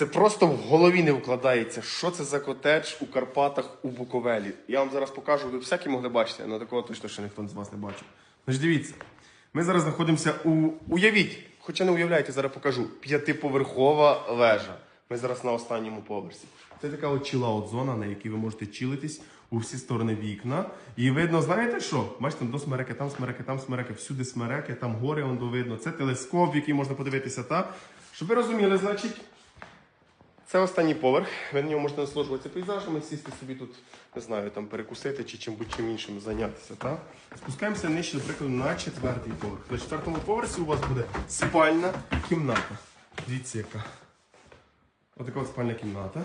Це просто в голові не вкладається. Що це за котедж у Карпатах у Буковелі? Я вам зараз покажу, ви всякі могли бачити, але такого точно ще ніхто з вас не бачив. Значить, дивіться, ми зараз знаходимося у. Уявіть, хоча не уявляєте, зараз покажу. П'ятиповерхова вежа. Ми зараз на останньому поверсі. Це така от чилаут зона, на якій ви можете чилитись у всі сторони вікна. І видно, знаєте що? Бачите, там до смереки, там смереки, там смереки, всюди смереки, там гори он видно. Це телескоп, в який можна подивитися, та? Щоб ви розуміли, значить. Це останній поверх. На ньому можете насолоджуватися пейзажами, сісти собі тут, не знаю, там перекусити чи чим будь-чим іншим зайнятися. Так? Спускаємося нижче, наприклад, на четвертий поверх. На четвертому поверсі у вас буде спальна кімната. Дивіться, яка. Отака от спальна кімната.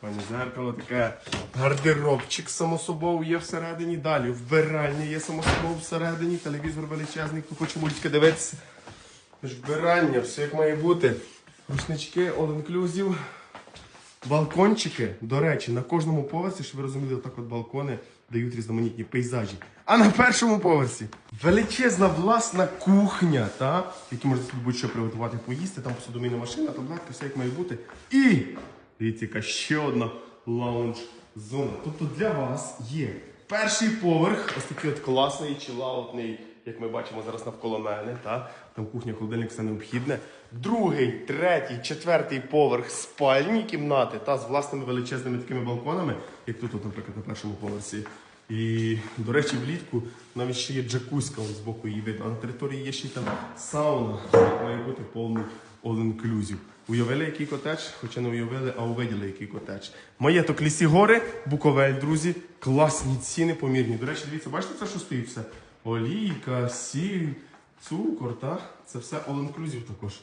Пані зеркало, таке гардеробчик само собою є всередині. Далі вбиральня є само собою всередині, телевізор величезний, хто хоче мультики дивитися. Вбирання, все як має бути. Рушнички, all inclusive. Балкончики, до речі, на кожному поверсі, щоб ви розуміли, отак от балкони дають різноманітні пейзажі. А на першому поверсі величезна власна кухня, та, в якій можна собі будь-що приготувати, поїсти, там посудомийна машина, таблетки, все як має бути. І дивіться, яка ще одна лаунж-зона. Тобто для вас є перший поверх, ось такий от класний чилаутний, як ми бачимо зараз навколо мене. Та? Там кухня, холодильник, все необхідне. Другий, третій, четвертий поверх спальні кімнати та з власними величезними такими балконами, як тут, от, наприклад, на першому поверсі. І, до речі, влітку навіть ще є джакузька з боку її видно. А на території є ще й там сауна, як має бути повний all-inclusive. Уявили, який котедж? Хоча не уявили, а увиділи, який котедж. Маєток Лісі Гори, Буковель, друзі. Класні ціни, помірні. До речі, дивіться, бачите, це що стоїть все? Олійка, сіль, цукор, та? Це все all-inclusive також.